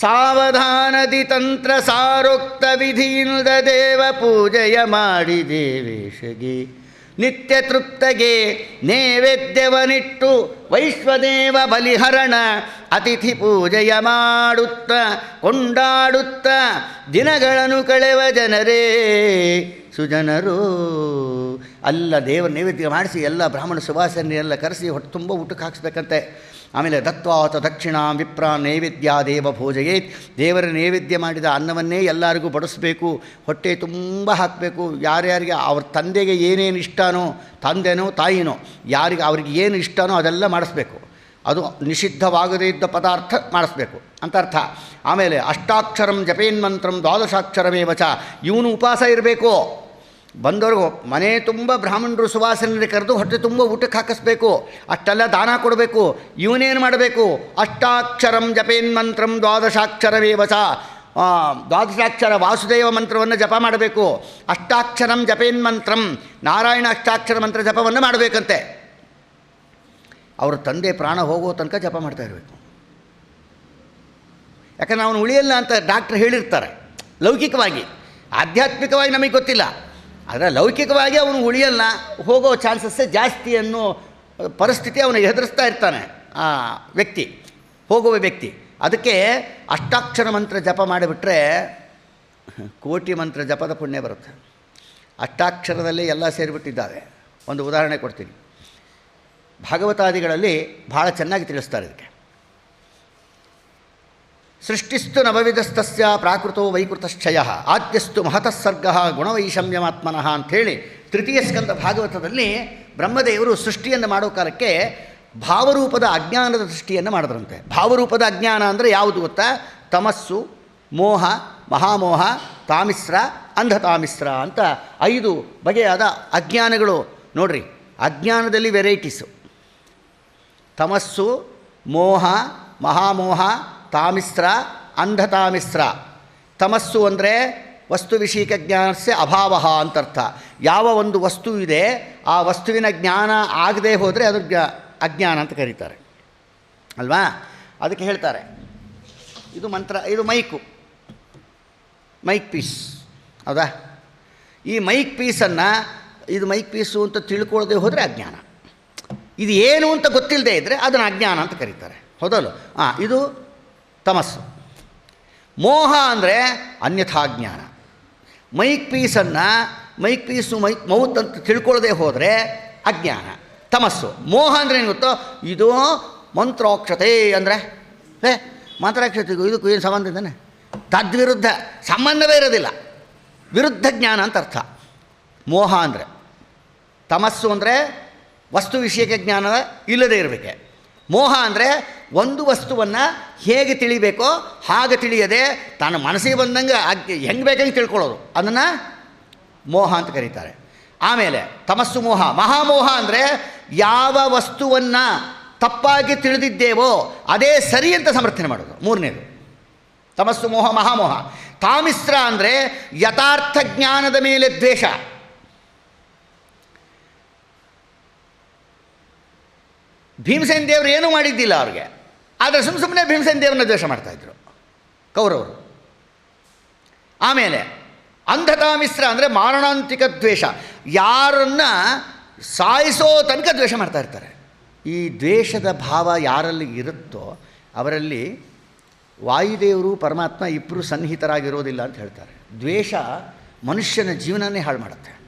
ಸಾವಧಾನದಿ ತಂತ್ರ ಸಾರೋಕ್ತ ವಿಧಿಯಿಂದ ದೇವ ಪೂಜೆಯ ಮಾಡಿ ದೇವೇಶಗೆ ನಿತ್ಯ ತೃಪ್ತಗೆ ನೇವೇದ್ಯವನಿಟ್ಟು ವೈಶ್ವದೇವ ಬಲಿಹರಣ ಅತಿಥಿ ಪೂಜೆಯ ಮಾಡುತ್ತ ಕೊಂಡಾಡುತ್ತ ದಿನಗಳನ್ನು ಕಳೆವ ಜನರೇ. ಸುಜನರು, ಅಲ್ಲ ದೇವರ ನೈವೇದ್ಯ ಮಾಡಿಸಿ ಎಲ್ಲ ಬ್ರಾಹ್ಮಣ ಸುವಾಸನೆಯೆಲ್ಲ ಕರೆಸಿ ಹೊಟ್ಟೆ ತುಂಬ ಊಟಕ್ಕೆ ಹಾಕಿಸ್ಬೇಕಂತೆ ಆಮೇಲೆ ದತ್ವಾತ ದಕ್ಷಿಣ ವಿಪ್ರ ನೈವೇದ್ಯ ದೇವ ಭೋಜಯೇತ್. ದೇವರ ನೈವೇದ್ಯ ಮಾಡಿದ ಅನ್ನವನ್ನೇ ಎಲ್ಲರಿಗೂ ಬಡಿಸ್ಬೇಕು. ಹೊಟ್ಟೆ ತುಂಬ ಹಾಕಬೇಕು. ಯಾರ್ಯಾರಿಗೆ ಅವ್ರ ತಂದೆಗೆ ಏನೇನು ಇಷ್ಟನೋ, ತಂದೆನೋ, ತಾಯಿನೋ, ಯಾರಿಗೆ ಅವ್ರಿಗೆ ಏನು ಇಷ್ಟನೋ ಅದೆಲ್ಲ ಮಾಡಿಸ್ಬೇಕು. ಅದು ನಿಷಿದ್ಧವಾಗದೇ ಇದ್ದ ಪದಾರ್ಥ ಮಾಡಿಸ್ಬೇಕು. ಅಂತ ಅರ್ಥ. ಆಮೇಲೆ ಅಷ್ಟಾಕ್ಷರಂ ಜಪೇನ್ಮಂತ್ರಂ ಮಂತ್ರಂ ದ್ವಾದಶಾಕ್ಷರಮೇವಚ. ಇವನು ಉಪವಾಸ ಇರಬೇಕು? ಬಂದವ್ರಿಗೂ, ಮನೆ ತುಂಬ ಬ್ರಾಹ್ಮಣರು ಸುವಾಸನೆ ಕರೆದು ಹೊಟ್ಟೆ ತುಂಬ ಊಟಕ್ಕೆ ಹಾಕಿಸ್ಬೇಕು, ಅಷ್ಟೆಲ್ಲ ದಾನ ಕೊಡಬೇಕು, ಇವನೇನು ಮಾಡಬೇಕು? ಅಷ್ಟಾಕ್ಷರಂ ಜಪೇನ್ ಮಂತ್ರಂ ದ್ವಾದಶಾಕ್ಷರವೇವಸ ದ್ವಾದಶಾಕ್ಷರ ವಾಸುದೇವ ಮಂತ್ರವನ್ನು ಜಪ ಮಾಡಬೇಕು, ಅಷ್ಟಾಕ್ಷರಂ ಜಪೇನ್ ಮಂತ್ರಂ ನಾರಾಯಣ ಅಷ್ಟಾಕ್ಷರ ಮಂತ್ರ ಜಪವನ್ನು ಮಾಡಬೇಕಂತೆ. ಅವರ ತಂದೆ ಪ್ರಾಣ ಹೋಗೋ ತನಕ ಜಪ ಮಾಡ್ತಾ ಇರಬೇಕು. ಯಾಕಂದ್ರೆ ಅವನು ಉಳಿಯಲ್ಲ ಅಂತ ಡಾಕ್ಟ್ರ್ ಹೇಳಿರ್ತಾರೆ, ಲೌಕಿಕವಾಗಿ. ಆಧ್ಯಾತ್ಮಿಕವಾಗಿ ನಮಗೆ ಗೊತ್ತಿಲ್ಲ. ಆದರೆ ಲೌಕಿಕವಾಗಿ ಅವನು ಉಳಿಯಲ್ಲ, ಹೋಗೋ ಚಾನ್ಸಸ್ಸೇ ಜಾಸ್ತಿ ಅನ್ನೋ ಪರಿಸ್ಥಿತಿ ಅವನು ಎದುರಿಸ್ತಾ ಇರ್ತಾನೆ ಆ ವ್ಯಕ್ತಿ, ಹೋಗುವ ವ್ಯಕ್ತಿ. ಅದಕ್ಕೆ ಅಷ್ಟಾಕ್ಷರ ಮಂತ್ರ ಜಪ ಮಾಡಿಬಿಟ್ರೆ ಕೋಟಿ ಮಂತ್ರ ಜಪದ ಪುಣ್ಯ ಬರುತ್ತೆ. ಅಷ್ಟಾಕ್ಷರದಲ್ಲಿ ಎಲ್ಲ ಸೇರಿಬಿಟ್ಟಿದ್ದಾವೆ ಒಂದು ಉದಾಹರಣೆ ಕೊಡ್ತೀನಿ. ಭಾಗವತಾದಿಗಳಲ್ಲಿ ಭಾಳ ಚೆನ್ನಾಗಿ ತಿಳಿಸ್ತಾರೆ ಇದಕ್ಕೆ. ಸೃಷ್ಟಿಸ್ತು ನವವಿಧಸ್ತಸ್ಯ ಪ್ರಾಕೃತೋ ವೈಕೃತಶ್ಚಯ. ಆದ್ಯಸ್ತು ಮಹತಸ್ಸರ್ಗ ಸರ್ಗ ಗುಣವೈಷಮ್ಯಮಾತ್ಮನಃ ಅಂಥೇಳಿ ತೃತೀಯ ಸ್ಕಂದ ಭಾಗವತದಲ್ಲಿ ಬ್ರಹ್ಮದೇವರು ಸೃಷ್ಟಿಯನ್ನು ಮಾಡೋ ಕಾಲಕ್ಕೆ ಭಾವರೂಪದ ಅಜ್ಞಾನದ ಸೃಷ್ಟಿಯನ್ನು ಮಾಡಿದ್ರಂತೆ. ಭಾವರೂಪದ ಅಜ್ಞಾನ ಅಂದರೆ ಯಾವುದು ಗೊತ್ತಾ? ತಮಸ್ಸು, ಮೋಹ, ಮಹಾಮೋಹ, ತಾಮಿಸ್ರ, ಅಂಧತಾಮಿಸ್ರ ಅಂತ ಐದು ಬಗೆಯಾದ ಅಜ್ಞಾನಗಳು ನೋಡ್ರಿ. ಅಜ್ಞಾನದಲ್ಲಿ ವೆರೈಟೀಸು. ತಮಸ್ಸು, ಮೋಹ, ಮಹಾಮೋಹ ತಾಮಿಸ್ರ ಅಂಧತಾಮಿಸ್ರ ತಮಸ್ಸು ಅಂದರೆ ವಸ್ತು ವಿಷಯಕ ಜ್ಞಾನಸ್ಯ ಅಭಾವ ಅಂತರ್ಥ. ಯಾವ ಒಂದು ವಸ್ತು ಇದೆ, ಆ ವಸ್ತುವಿನ ಜ್ಞಾನ ಆಗದೆ ಹೋದರೆ ಅದು ಜ್ಞಾ, ಅಜ್ಞಾನ ಅಂತ ಕರೀತಾರೆ. ಅಲ್ವಾ? ಅದಕ್ಕೆ ಹೇಳ್ತಾರೆ. ಇದು ಮಂತ್ರ, ಇದು ಮೈಕು. Mic piece. ಹೌದಾ? ಈ ಮೈಕ್ ಪೀಸನ್ನು, ಇದು ಮೈಕ್ ಪೀಸು ಅಂತ ತಿಳ್ಕೊಳ್ಳದೆ ಹೋದರೆ ಅಜ್ಞಾನ. ಇದು ಏನು ಅಂತ ಗೊತ್ತಿಲ್ಲದೆ ಇದ್ದರೆ ಅದನ್ನು ಅಜ್ಞಾನ ಅಂತ ಕರೀತಾರೆ. ಹೌದಲ್ಲ? ಹಾಂ ಇದು ತಮಸ್ಸು. ಮೋಹ ಅಂದರೆ ಅನ್ಯಥಾಜ್ಞಾನ ಮೈಕ್ ಪೀಸನ್ನು, ಮೈಕ್ ಪೀಸು ಮೈಕ್ ಮೌತ್ ಅಂತ ತಿಳ್ಕೊಳ್ಳದೆ ಹೋದರೆ ಅಜ್ಞಾನ. ತಮಸ್ಸು. ಮೋಹ ಅಂದರೆ ಏನು ಗೊತ್ತೋ? ಇದು ಮಂತ್ರೋಕ್ಷತೆ ಅಂದರೆ. ಏ, ಮಂತ್ರಾಕ್ಷತೆಗೂ ಇದಕ್ಕೂ ಏನು ಸಂಬಂಧ ಇದ್ದಾನೆ? ತದ್ವಿರುದ್ಧ. ಸಂಬಂಧವೇ ಇರೋದಿಲ್ಲ. ವಿರುದ್ಧ ಜ್ಞಾನ ಅಂತ ಅರ್ಥ. ಮೋಹ ಅಂದರೆ. ತಮಸ್ಸು ಅಂದರೆ ವಸ್ತು ವಿಷಯಕ್ಕೆ ಜ್ಞಾನ ಇಲ್ಲದೇ ಇರಬೇಕೆ. ಮೋಹ ಅಂದರೆ ಒಂದು ವಸ್ತುವನ್ನು ಹೇಗೆ ತಿಳಿಬೇಕೋ ಹಾಗೆ ತಿಳಿಯದೆ ತನ್ನ ಮನಸ್ಸಿಗೆ ಬಂದಂಗೆ ಹೆಂಗೆ ಬೇಕಂಗೆ ತಿಳ್ಕೊಳ್ಳೋದು. ಅದನ್ನು ಮೋಹ ಅಂತ ಕರೀತಾರೆ. ಆಮೇಲೆ ತಮಸ್ಸು ಮೋಹ. ಮಹಾಮೋಹ ಅಂದರೆ ಯಾವ ವಸ್ತುವನ್ನು ತಪ್ಪಾಗಿ ತಿಳಿದಿದ್ದೇವೋ ಅದೇ ಸರಿ ಅಂತ ಸಮರ್ಥನೆ ಮಾಡೋದು. ಮೂರನೇದು. ತಮಸ್ಸು ಮೋಹ, ಮಹಾಮೋಹ. ತಾಮಿಸ್ರ ಅಂದರೆ ಯಥಾರ್ಥ ಜ್ಞಾನದ ಮೇಲೆ ದ್ವೇಷ. ಭೀಮಸೇನ ದೇವರು ಏನೂ ಮಾಡಿದ್ದಿಲ್ಲ ಅವ್ರಿಗೆ. ಆದರೆ ಸುಮ್ಮ ಸುಮ್ಮನೆ ಭೀಮಸೇನ ದೇವರನ್ನ ದ್ವೇಷ ಮಾಡ್ತಾಯಿದ್ರು ಕೌರವರು. ಆಮೇಲೆ ಅಂಧತಾ ಮಿಶ್ರ ಅಂದರೆ ಮಾರಣಾಂತಿಕ ದ್ವೇಷ. ಯಾರನ್ನ ಸಾಯಿಸೋ ತನಕ ದ್ವೇಷ ಮಾಡ್ತಾ ಇರ್ತಾರೆ. ಈ ದ್ವೇಷದ ಭಾವ ಯಾರಲ್ಲಿ ಇರುತ್ತೋ ಅವರಲ್ಲಿ ವಾಯುದೇವರು, ಪರಮಾತ್ಮ ಇಬ್ಬರು ಸನ್ನಿಹಿತರಾಗಿರೋದಿಲ್ಲ ಅಂತ ಹೇಳ್ತಾರೆ. ದ್ವೇಷ ಮನುಷ್ಯನ ಜೀವನನೇ ಹಾಳು ಮಾಡುತ್ತೆ.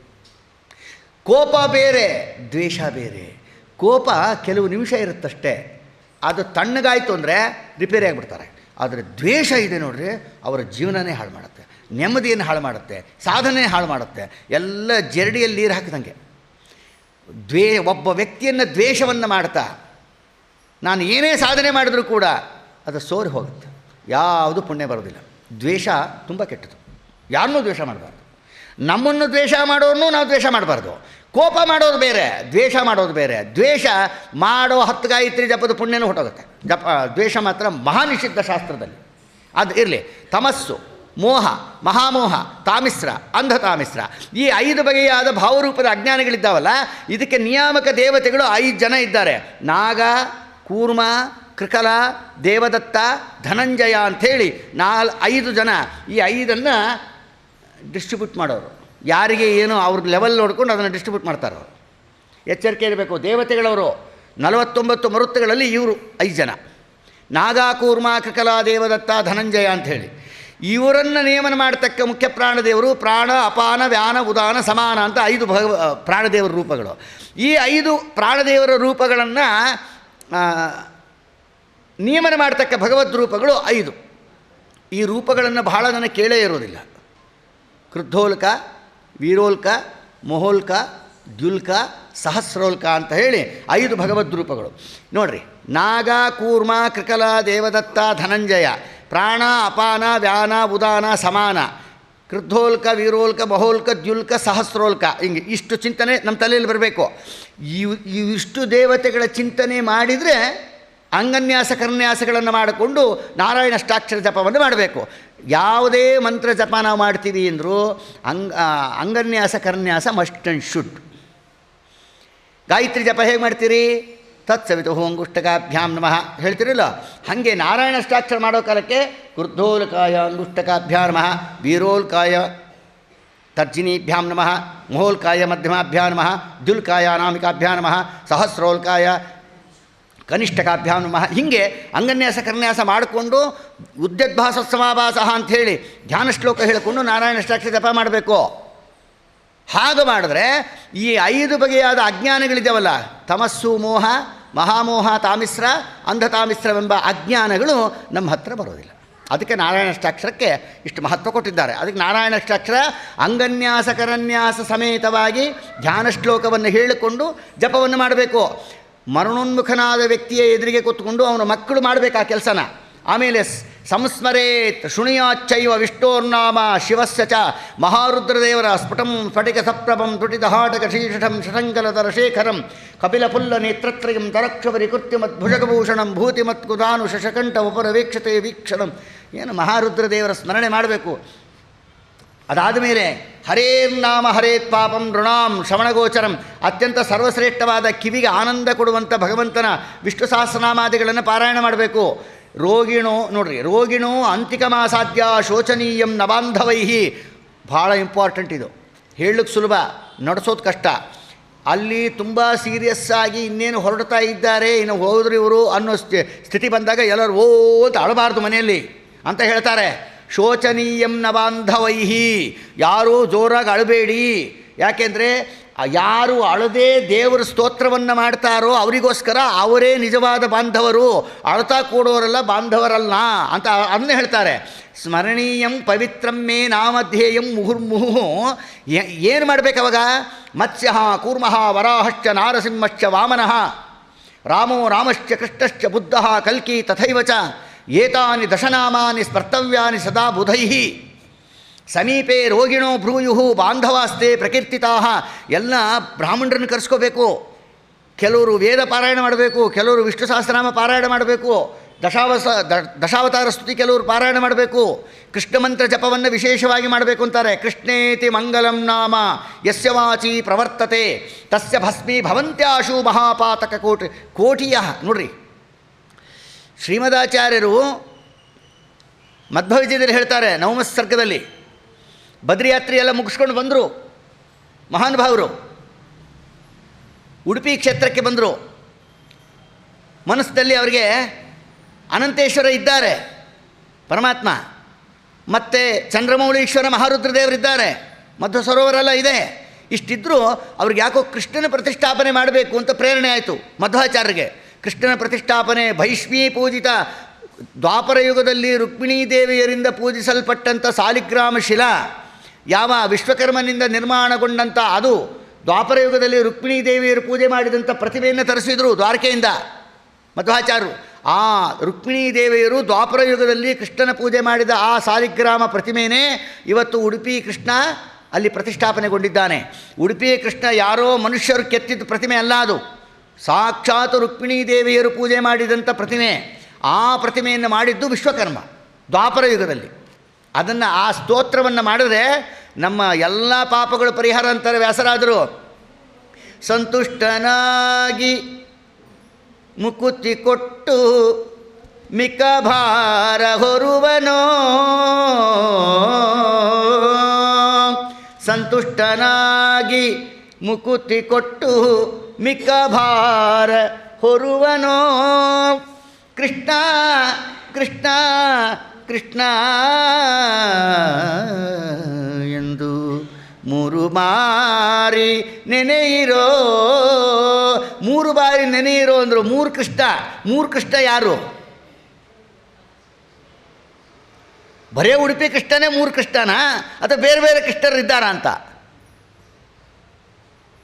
ಕೋಪ ಬೇರೆ, ದ್ವೇಷ ಬೇರೆ. ಕೋಪ ಕೆಲವು ನಿಮಿಷ ಇರುತ್ತಷ್ಟೇ. ಅದು ತಣ್ಣಗಾಯಿತು ಅಂದರೆ ರಿಪೇರಿ ಆಗಿಬಿಡ್ತಾರೆ. ಆದರೆ ದ್ವೇಷ ಇದೆ ನೋಡ್ರಿ, ಅವರ ಜೀವನನೇ ಹಾಳು ಮಾಡುತ್ತೆ. ನೆಮ್ಮದಿಯನ್ನು ಹಾಳು ಮಾಡುತ್ತೆ. ಸಾಧನೆ ಹಾಳು ಮಾಡುತ್ತೆ. ಎಲ್ಲ ಜರಡಿಯಲ್ಲಿ ನೀರು ಹಾಕಿದಂಗೆ. ದ್ವೇ, ಒಬ್ಬ ವ್ಯಕ್ತಿಯನ್ನು ದ್ವೇಷವನ್ನು ಮಾಡ್ತಾ, ನಾನು ಏನೇ ಸಾಧನೆ ಮಾಡಿದರೂ ಕೂಡ ಅದು ಸೋರಿ ಹೋಗುತ್ತೆ. ಯಾವುದು ಪುಣ್ಯ ಬರೋದಿಲ್ಲ ದ್ವೇಷ ತುಂಬ ಕೆಟ್ಟದು ಯಾರನ್ನೂ ದ್ವೇಷ ಮಾಡಬಾರ್ದು. ನಮ್ಮನ್ನು ದ್ವೇಷ ಮಾಡೋರನ್ನೂ ನಾವು ದ್ವೇಷ ಮಾಡಬಾರ್ದು. ಕೋಪ ಮಾಡೋದು ಬೇರೆ, ದ್ವೇಷ ಮಾಡೋದು ಬೇರೆ. ದ್ವೇಷ ಮಾಡೋ ಹತ್ತು ಗಾಯತ್ರಿ ಜಪದ ಪುಣ್ಯನೂ ಹೊಟ್ಟೋಗುತ್ತೆ. ಜಪ, ದ್ವೇಷ ಮಾತ್ರ ಮಹಾನಿಷಿದ್ಧ ಶಾಸ್ತ್ರದಲ್ಲಿ. ಅದು ಇರಲಿ, ತಮಸ್ಸು, ಮೋಹ, ಮಹಾಮೋಹ, ತಾಮಿಸ್ರ ಅಂಧ ತಾಮಿಸ್ರ ಈ ಐದು ಬಗೆಯಾದ ಭಾವರೂಪದ ಅಜ್ಞಾನಿಗಳಿದ್ದಾವಲ್ಲ, ಇದಕ್ಕೆ ನಿಯಾಮಕ ದೇವತೆಗಳು ಐದು ಜನ ಇದ್ದಾರೆ. ನಾಗ, ಕೂರ್ಮ, ಕೃಕಲ, ದೇವದತ್ತ, ಧನಂಜಯ ಅಂಥೇಳಿ ನಾಲ್ ಐದು ಜನ ಈ ಐದನ್ನು ಡಿಸ್ಟ್ರಿಬ್ಯೂಟ್ ಮಾಡೋರು. ಯಾರಿಗೆ ಏನು ಅವ್ರ ಲೆವೆಲ್ ನೋಡ್ಕೊಂಡು ಅದನ್ನು ಡಿಸ್ಟ್ರಿಬ್ಯೂಟ್ ಮಾಡ್ತಾರೆ ಎಚ್ಚರಿಕೆ ಇರಬೇಕು, ದೇವತೆಗಳವರು. ನಲವತ್ತೊಂಬತ್ತು ಮರುತ್ತುಗಳಲ್ಲಿ ಇವರು ಐದು ಜನ. ನಾಗಾಕೂರ್ಮ ಕಲಾ ದೇವದತ್ತ ಧನಂಜಯ ಅಂಥೇಳಿ ಇವರನ್ನು ನೇಮನ ಮಾಡತಕ್ಕ ಮುಖ್ಯ ಪ್ರಾಣದೇವರು ಪ್ರಾಣ, ಅಪಾನ, ವ್ಯಾನ, ಉದಾನ, ಸಮಾನ ಅಂತ ಐದು ಭಗ, ಪ್ರಾಣದೇವರ ರೂಪಗಳು. ಈ ಐದು ಪ್ರಾಣದೇವರ ರೂಪಗಳನ್ನು ನಿಯಮನ ಮಾಡತಕ್ಕ ಭಗವದ್ ರೂಪಗಳು ಐದು. ಈ ರೂಪಗಳನ್ನು ಬಹಳ ನನಗೆ ಕೇಳೇ ಇರೋದಿಲ್ಲ. ಕ್ರುದ್ಧೋಲ್ಕ ವೀರೋಲ್ಕ, ಮೊಹೋಲ್ಕ, ದ್ಯುಲ್ಕ, ಸಹಸ್ರೋಲ್ಕ ಅಂತ ಹೇಳಿ ಐದು ಭಗವದ್ ರೂಪಗಳು. ನೋಡ್ರಿ, ನಾಗ, ಕೂರ್ಮ, ಕೃಕಲ, ದೇವದತ್ತ, ಧನಂಜಯ, ಪ್ರಾಣ, ಅಪಾನ, ವ್ಯಾನ, ಉದಾನ, ಸಮಾನ, ಕೃದ್ಧೋಲ್ಕ, ವೀರೋಲ್ಕ, ಮಹೋಲ್ಕ, ದ್ಯುಲ್ಕ, ಸಹಸ್ರೋಲ್ಕ, ಹಿಂಗೆ ಇಷ್ಟು ಚಿಂತನೆ ನಮ್ಮ ತಲೆಯಲ್ಲಿ ಬರಬೇಕು. ಇವು ಇವಿಷ್ಟು ದೇವತೆಗಳ ಚಿಂತನೆ ಮಾಡಿದರೆ ಅಂಗನ್ಯಾಸ ಕರ್ನ್ಯಾಸಗಳನ್ನು ಮಾಡಿಕೊಂಡು ನಾರಾಯಣ ಅಷ್ಟಾಕ್ಷರ ಜಪವನ್ನು ಮಾಡಬೇಕು. ಯಾವುದೇ ಮಂತ್ರ ಜಪ ನಾವು ಮಾಡ್ತೀವಿ ಅಂದರೂ ಅಂಗ ಅಂಗನ್ಯಾಸ ಕರ್ನ್ಯಾಸ ಮಸ್ಟ್ ಆ್ಯಂಡ್ ಶುಡ್. ಗಾಯತ್ರಿ ಜಪ ಹೇಗೆ ಮಾಡ್ತೀರಿ? ತತ್ಸವಿತು ಅಂಗುಷ್ಟಕಾಭ್ಯಾಂ ನಮಃ. ಹೇಳ್ತಿರಲ್ಲ? ಹಾಗೆ ನಾರಾಯಣ ಅಷ್ಟಾಕ್ಷರ ಮಾಡೋ ಕಾಲಕ್ಕೆ ಕುರ್ಧೋಲ್ಕಾಯ ಅಂಗುಷ್ಟಕಾಭ್ಯಾಂ ನಮಃ, ವೀರೋಲ್ಕಾಯ ತರ್ಜಿನೀಭ್ಯಾಂ ನಮಃ, ಮೋಲ್ಕಾಯ ಮಧ್ಯಮಾಭ್ಯಾಂ ನಮಃ ದ್ಯುಲ್ಕಾಯ ಅನಾಮಿಕಾಭ್ಯಾ ನಮಃ, ಸಹಸ್ರೋಲ್ಕಾಯ ಕನಿಷ್ಠಕಾಭ್ಯಾಂ ನಮಃ. ಹೀಗೆ ಅಂಗನ್ಯಾಸ ಕನ್ಯಾಸ ಮಾಡಿಕೊಂಡು ಉದ್ಯದ್ಭಾಸ ಸಮಾಭಾಸ ಅಂಥೇಳಿ ಧ್ಯಾನ ಶ್ಲೋಕ ಹೇಳಿಕೊಂಡು ನಾರಾಯಣ ಅಷ್ಟಾಕ್ಷರ ಜಪ ಮಾಡಬೇಕು. ಹಾಗೆ ಮಾಡಿದ್ರೆ ಈ ಐದು ಬಗೆಯಾದ ಅಜ್ಞಾನಗಳಿದ್ದಾವಲ್ಲ ತಮಸ್ಸು ಮೋಹ, ಮಹಾಮೋಹ, ತಾಮಿಸ್ರ ಅಂಧತಾಮಿಸ್ರವೆಂಬ ಅಜ್ಞಾನಗಳು ನಮ್ಮ ಹತ್ರ ಬರೋದಿಲ್ಲ. ಅದಕ್ಕೆ ನಾರಾಯಣ ಅಷ್ಟಾಕ್ಷರಕ್ಕೆ ಇಷ್ಟು ಮಹತ್ವ ಕೊಟ್ಟಿದ್ದಾರೆ. ಅದಕ್ಕೆ ನಾರಾಯಣಷ್ಟಾಕ್ಷರ ಅಂಗನ್ಯಾಸ ಕರನ್ಯಾಸ ಸಮೇತವಾಗಿ ಧ್ಯಾನ ಶ್ಲೋಕವನ್ನು ಹೇಳಿಕೊಂಡು ಜಪವನ್ನು ಮಾಡಬೇಕು. ಮರಣೋನ್ಮುಖನಾದ ವ್ಯಕ್ತಿಯ ಎದುರಿಗೆ ಕೂತ್ಕೊಂಡು ಅವನ ಮಕ್ಕಳು ಮಾಡಬೇಕಾ ಕೆಲಸನ. ಆಮೇಲೆ ಸಂಸ್ಮರೇತ್ ಶುಣಿಯಾಚ್ಚೈವ ವಿಷ್ಣೋರ್ನಾಮ ಶಿವಸ್ಯ ಚ ಮಹಾರುದ್ರದೇವರ ಸ್ಫುಟಂ ಸ್ಫಟಿಕ ಸಪ್ರಭಂ ತುಟಿದಹಾಟಕ ಶ್ರೀಷಠಂ ಶಶಂಕಲತರ ಶೇಖರಂ ಕಪಿಲಪುಲ್ಲ ನೇತ್ರತ್ರಯಂ ತರಕ್ಷವರಿ ಭೂತಿಮತ್ ಭೂತಿಮತ್ಕುದಾನು ಶಶಕಂಠ ಉಪರ ವೀಕ್ಷತೆ ವೀಕ್ಷಣಂ. ಏನು ಮಹಾರುದ್ರದೇವರ ಸ್ಮರಣೆ ಮಾಡಬೇಕು. ಅದಾದ ಮೇಲೆ ಹರೇಂ ನಾಮ ಹರೇತ್ ಪಾಪಂ ಋಣಾಂ ಶ್ರವಣಗೋಚರಂ. ಅತ್ಯಂತ ಸರ್ವಶ್ರೇಷ್ಠವಾದ ಕಿವಿಗೆ ಆನಂದ ಕೊಡುವಂಥ ಭಗವಂತನ ವಿಷ್ಣು ಸಹಸ್ರನಾಮಾದಿಗಳನ್ನು ಪಾರಾಯಣ ಮಾಡಬೇಕು. ರೋಗಿಣೋ, ನೋಡ್ರಿ, ರೋಗಿಣೋ ಅಂತಿಕ ಮಾಸಾಧ್ಯ ಶೋಚನೀಯಂ ನವಾಂಧವೈಹಿ ಭಾಳ ಇಂಪಾರ್ಟೆಂಟ್ ಇದು. ಹೇಳಲಿಕ್ಕೆ ಸುಲಭ, ನಡೆಸೋದು ಕಷ್ಟ. ಅಲ್ಲಿ ತುಂಬ ಸೀರಿಯಸ್ ಆಗಿ ಇನ್ನೇನು ಹೊರಡ್ತಾ ಇದ್ದಾರೆ, ಇನ್ನು ಹೋದ್ರು ಇವರು ಅನ್ನೋ ಸ್ಥಿ- ಸ್ಥಿತಿ ಬಂದಾಗ ಎಲ್ಲರೂ ಓ, ಅಂತ ಅಳಬಾರ್ದು ಮನೆಯಲ್ಲಿ ಅಂತ ಹೇಳ್ತಾರೆ. ಶೋಚನೀಯಂ ನ ಬಾಂಧವೈಹಿ. ಯಾರೂ ಜೋರಾಗಿ ಅಳಬೇಡಿ. ಯಾಕೆಂದರೆ, ಯಾರು ಅಳದೇ ದೇವರ ಸ್ತೋತ್ರವನ್ನು ಮಾಡ್ತಾರೋ ಅವರಿಗೋಸ್ಕರ ಅವರೇ ನಿಜವಾದ ಬಾಂಧವರು. ಅಳತಾ ಕೂಡೋರೆಲ್ಲ ಬಾಂಧವರಲ್ಲ ಅಂತ ಅದನ್ನೇ ಹೇಳ್ತಾರೆ. ಸ್ಮರಣೀಯಂ ಪವಿತ್ರಂ ಮೇ ನಾಮಧ್ಯೇಯಂ ಮುಹುರ್ಮುಹು ಏನು ಮಾಡಬೇಕು ಅವಾಗ? ಮತ್ಸ್ಯ ಕೂರ್ಮಃ ವರಾಹಶ್ಚ ನಾರಸಿಂಹಶ್ಚ ವಾಮನಃ. ರಾಮೋ ರಾಮಶ್ಚ ಕೃಷ್ಣಶ್ಚ ಬುದ್ಧ ಕಲ್ಕಿ ತಥೈವ ಚ ಏತಾನಿ ದಶನಾಮಾನಿ ಸ್ಮರ್ತವ್ಯಾನಿ ಸದಾ ಬುಧೈ ಸಮೀಪೆ ರೋಗಿಣೋ ಭ್ರೂಯು ಬಾಂಧವಾಸ್ತೆ ಪ್ರಕೀರ್ತಿತಾ ಎಲ್ಲ ಬ್ರಾಹ್ಮಣರನ್ನು ಕರೆಸ್ಕೋಬೇಕು. ಕೆಲವರು ವೇದ ಪಾರಾಯಣ ಮಾಡಬೇಕು, ಕೆಲವರು ವಿಷ್ಣು ಸಹಸ್ರನಾಮ ಪಾರಾಯಣ ಮಾಡಬೇಕು, ದಶಾವಸ ದಶಾವತಾರ ಸ್ತುತಿ ಕೆಲವರು ಪಾರಾಯಣ ಮಾಡಬೇಕು, ಕೃಷ್ಣ ಮಂತ್ರ ಜಪವನ್ನು ವಿಶೇಷವಾಗಿ ಮಾಡಬೇಕು ಅಂತಾರೆ. ಕೃಷ್ಣೇತಿ ಮಂಗಲಂ ನಾಮ, ಯಸ್ಯ ವಾಚಿ ಪ್ರವರ್ತತೆ. ತಸ್ಯ ಭಸ್ಮಿ ಭವಂತ್ಯಾಶು ಮಹಾಪಾತಕ ಕೋಟಿ, ಕೋಟಿಯ, ನೋಡ್ರಿ. ಶ್ರೀಮದಾಚಾರ್ಯರು ಮಧ್ವವಿಜಯದಲ್ಲಿ ಹೇಳ್ತಾರೆ ನವಮಸ್ಸರ್ಗದಲ್ಲಿ ಬದ್ರಿಯಾತ್ರಿ ಎಲ್ಲ ಮುಗಿಸ್ಕೊಂಡು ಬಂದರು. ಮಹಾನುಭಾವರು, ಉಡುಪಿ ಕ್ಷೇತ್ರಕ್ಕೆ ಬಂದರು. ಮನಸ್ಸಿನಲ್ಲಿ ಅವರಿಗೆ ಅನಂತೇಶ್ವರ ಇದ್ದಾರೆ, ಪರಮಾತ್ಮ. ಮತ್ತು ಚಂದ್ರಮೌಳೀಶ್ವರ ಮಹಾರುದ್ರದೇವರಿದ್ದಾರೆ. ಮಧ್ವ ಸರೋವರೆಲ್ಲ ಇದೆ. ಇಷ್ಟಿದ್ದರೂ ಅವ್ರಿಗೆ ಯಾಕೋ ಕೃಷ್ಣನ ಪ್ರತಿಷ್ಠಾಪನೆ ಮಾಡಬೇಕು ಅಂತ ಪ್ರೇರಣೆ ಆಯಿತು ಮಧ್ವಾಚಾರ್ಯರಿಗೆ. ಕೃಷ್ಣನ ಪ್ರತಿಷ್ಠಾಪನೆ ಭೈಷ್ಮೀ ಪೂಜಿತ ದ್ವಾಪರ ಯುಗದಲ್ಲಿ ರುಕ್ಮಿಣೀ ದೇವಿಯರಿಂದ ಪೂಜಿಸಲ್ಪಟ್ಟಂಥ ಸಾಲಿಗ್ರಾಮ ಶಿಲಾ ಯಾವ ವಿಶ್ವಕರ್ಮನಿಂದ ನಿರ್ಮಾಣಗೊಂಡಂಥ ಅದು ದ್ವಾಪರ ಯುಗದಲ್ಲಿ ರುಕ್ಮಿಣೀ ದೇವಿಯರು ಪೂಜೆ ಮಾಡಿದಂಥ ಪ್ರತಿಮೆಯನ್ನು ತರಿಸಿದರು ದ್ವಾರಕೆಯಿಂದ. ಮಧ್ವಾಚಾರ್ಯರು ಆ ರುಕ್ಮಿಣೀ ದೇವಿಯರು ದ್ವಾಪರ ಯುಗದಲ್ಲಿ ಕೃಷ್ಣನ ಪೂಜೆ ಮಾಡಿದ ಆ ಸಾಲಿಗ್ರಾಮ ಪ್ರತಿಮೆನೇ ಇವತ್ತು ಉಡುಪಿ ಕೃಷ್ಣ ಅಲ್ಲಿ ಪ್ರತಿಷ್ಠಾಪನೆಗೊಂಡಿದ್ದಾನೆ. ಉಡುಪಿ ಕೃಷ್ಣ ಯಾರೋ ಮನುಷ್ಯರು ಕೆತ್ತಿದ ಪ್ರತಿಮೆ ಅಲ್ಲ ಅದು. ಸಾಕ್ಷಾತ್ ರುಕ್ಮಿಣೀ ದೇವಿಯರು ಪೂಜೆ ಮಾಡಿದಂಥ ಪ್ರತಿಮೆ, ಆ ಪ್ರತಿಮೆಯನ್ನು ಮಾಡಿದ್ದು ವಿಶ್ವಕರ್ಮ, ದ್ವಾಪರ ಯುಗದಲ್ಲಿ. ಅದನ್ನು ಆ ಸ್ತೋತ್ರವನ್ನು ಮಾಡಿದ್ರೆ ನಮ್ಮ ಎಲ್ಲ ಪಾಪಗಳು ಪರಿಹಾರ ಅಂತಾರೆ ವ್ಯಾಸರಾದರು. ಸಂತುಷ್ಟನಾಗಿ ಮುಕುತಿ ಕೊಟ್ಟು ಮಿಕ ಭಾರ ಹೊರುವನೋ? ಸಂತುಷ್ಟನಾಗಿ ಮುಕುತಿ ಕೊಟ್ಟು ಮಿಕ ಭಾರ ಹೊರುವನೋ. ಕೃಷ್ಣ ಕೃಷ್ಣ ಕೃಷ್ಣ ಎಂದು ಮೂರು ಬಾರಿ ನೆನೆಯಿರೋ. ಮೂರು ಬಾರಿ ನೆನೆಯಿರೋ ಅಂದರು ಮೂರು ಕೃಷ್ಣ. ಮೂರು ಕೃಷ್ಣ ಯಾರು? ಬರೇ ಉಡುಪಿ ಕೃಷ್ಣನೇ ಮೂರು ಕೃಷ್ಣನ? ಅಥವಾ ಬೇರೆ ಬೇರೆ ಕೃಷ್ಣರು ಇದ್ದಾರಾ ಅಂತ?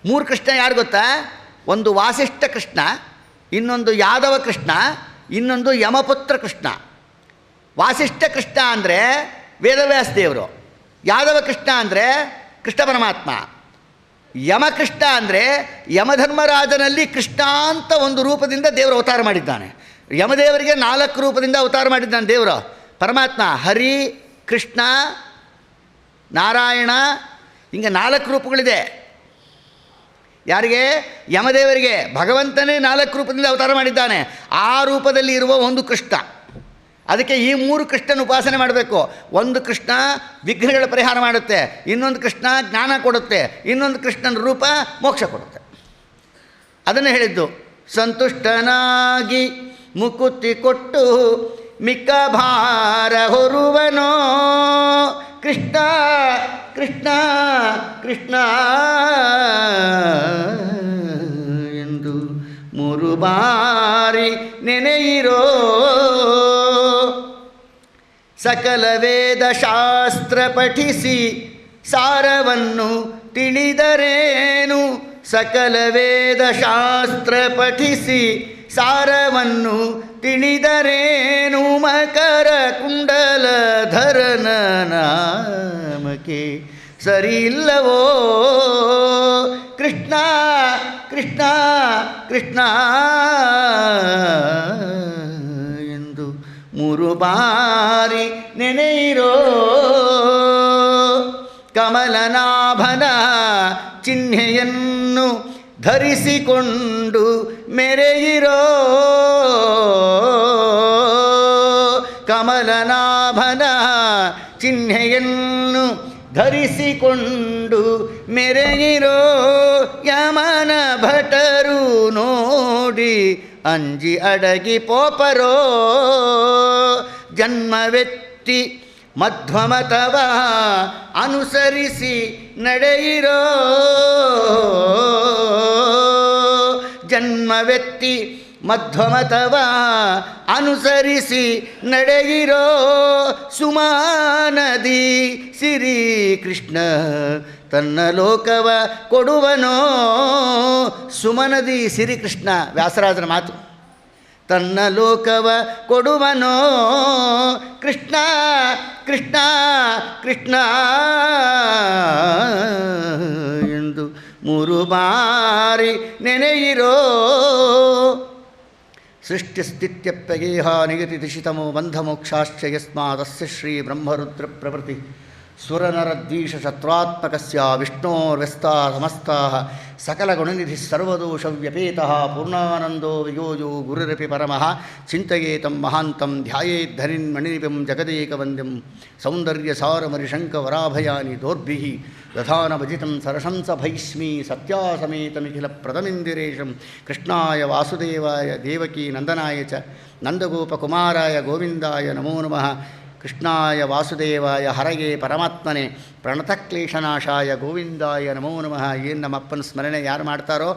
ಮೂರು ಕೃಷ್ಣ ಯಾರು ಗೊತ್ತಾ? ಒಂದು ವಾಸಿಷ್ಠ ಕೃಷ್ಣ, ಇನ್ನೊಂದು ಯಾದವ ಕೃಷ್ಣ, ಇನ್ನೊಂದು ಯಮಪುತ್ರ ಕೃಷ್ಣ. ವಾಸಿಷ್ಠ ಕೃಷ್ಣ ಅಂದರೆ ವೇದವ್ಯಾಸ ದೇವರು. ಯಾದವ ಕೃಷ್ಣ ಅಂದರೆ ಕೃಷ್ಣ ಪರಮಾತ್ಮ. ಯಮಕೃಷ್ಣ ಅಂದರೆ ಯಮಧರ್ಮರಾಜನಲ್ಲಿ ಕೃಷ್ಣ ಅಂತ ಒಂದು ರೂಪದಿಂದ ದೇವರು ಅವತಾರ ಮಾಡಿದ್ದಾನೆ. ಯಮದೇವರಿಗೆ ನಾಲ್ಕು ರೂಪದಿಂದ ಅವತಾರ ಮಾಡಿದ್ದಾನೆ ದೇವರು. ಪರಮಾತ್ಮ, ಹರಿ, ಕೃಷ್ಣ, ನಾರಾಯಣ, ಹಿಂಗೆ ನಾಲ್ಕು ರೂಪಗಳಿದೆ. ಯಾರಿಗೆ? ಯಮದೇವರಿಗೆ. ಭಗವಂತನೇ ನಾಲ್ಕು ರೂಪದಿಂದ ಅವತಾರ ಮಾಡಿದ್ದಾನೆ. ಆ ರೂಪದಲ್ಲಿ ಇರುವ ಒಂದು ಕೃಷ್ಣ. ಅದಕ್ಕೆ ಈ ಮೂರು ಕೃಷ್ಣನ ಉಪಾಸನೆ ಮಾಡಬೇಕು. ಒಂದು ಕೃಷ್ಣ ವಿಘ್ನಗಳ ಪರಿಹಾರ ಮಾಡುತ್ತೆ. ಇನ್ನೊಂದು ಕೃಷ್ಣ ಜ್ಞಾನ ಕೊಡುತ್ತೆ. ಇನ್ನೊಂದು ಕೃಷ್ಣನ ರೂಪ ಮೋಕ್ಷ ಕೊಡುತ್ತೆ. ಅದನ್ನು ಹೇಳಿದ್ದು, ಸಂತುಷ್ಟನಾಗಿ ಮುಕುತಿ ಕೊಟ್ಟು ಮಿಕ್ಕ ಭಾರ ಹೊರುವನೋ ಕೃಷ್ಣ ಕೃಷ್ಣ ಕೃಷ್ಣ ಎಂದು ಮೂರು ಬಾರಿ ನೆನೆಯಿರೋ ಸಕಲ ವೇದ ಶಾಸ್ತ್ರ ಪಠಿಸಿ ಸಾರವನ್ನು ತಿಳಿದರೇನು? ಸಕಲ ವೇದ ಶಾಸ್ತ್ರ ಪಠಿಸಿ ಸಾರವನ್ನು ತಿಳಿದರೇನು ಮಕರ ಕುಂಡಲ ಧರನ ನಾಮಕ್ಕೆ? ಸರಿ ಇಲ್ಲವೋ ಕೃಷ್ಣ ಕೃಷ್ಣ ಕೃಷ್ಣ ಎಂದು ಮೂರು ಬಾರಿ ನೆನೆಯಿರೋ ಕಮಲನಾಭನ ಚಿಹ್ನೆಯನ್ನು ಧರಿಸಿಕೊಂಡು ಮೆರೆಯಿರೋ ಚಿಹ್ನೆಯನ್ನು ಧರಿಸಿಕೊಂಡು ಮೆರೆಯಿರೋ ಯಮನ ಭಟರು ನೋಡಿ ಅಂಜಿ ಅಡಗಿ ಪೋಪರೋ. ಜನ್ಮವೆತ್ತಿ ಮಧ್ವಮತವ ಅನುಸರಿಸಿ ನಡೆಯಿರೋ. ಜನ್ಮವೆತ್ತಿ ಮಧ್ವಮತವ ಅನುಸರಿಸಿ ನಡೆಯಿರೋ ಸುಮಾನದಿ ಸಿರಿ ಕೃಷ್ಣ ತನ್ನ ಲೋಕವ ಕೊಡುವನೋ ಸುಮನದಿ ಸಿರಿಕೃಷ್ಣ ವ್ಯಾಸರಾಜನ ಮಾತು. ತನ್ನ ಲೋಕವ ಕೊಡುವನೋ ಕೃಷ್ಣ ಕೃಷ್ಣ ಕೃಷ್ಣ ಎಂದು ಮೂರು ಬಾರಿ ನೆನೆಯಿರೋ సృష్టిస్థిత్యప్యగేహానియతిదిశితమో బంధమోక్షాశ్చ యస్మాదస్య శ్రీ బ్రహ్మరుద్ర ప్రవృతి சுரநரத்வீஷத்ராத்மகசியா விஷ்ணோர்வஸ்தா சமஸ்தாக சகலகுணநிதி சர்வதோஷவியபேதா பூர்ணானந்தோ வியோஜோ குருரபி பரமஹ சிந்தையேதம் மகாந்தம் தியாயேத்தரின் மணிநிபம் ஜெகதேகவந்தியம் சௌந்தர்யசாரமரிஷங்க வராபயானி தோர்பிஹி ததானபஜிதம் சரசம்சபைஸ்மி சத்யாசமேதமிகில பிரதமிந்திரேஷம் கிருஷ்ணாய வாசுதேவாய தேவகி நந்தனாய ச நந்தகோபகுமாராய கோவிந்தாய நமோ நம ಕೃಷ್ಣಾಯ ವಾಸುದೇವಾಯ ಹರಗೆ ಪರಮಾತ್ಮನೆ ಪ್ರಣತಕ್ಲೇಶನಾಶಾಯ ಗೋವಿಂದಾಯ ನಮೋ ನಮಃ ಏನು ನಮ್ಮಪ್ಪನ ಸ್ಮರಣೆ ಯಾರು ಮಾಡ್ತಾರೋ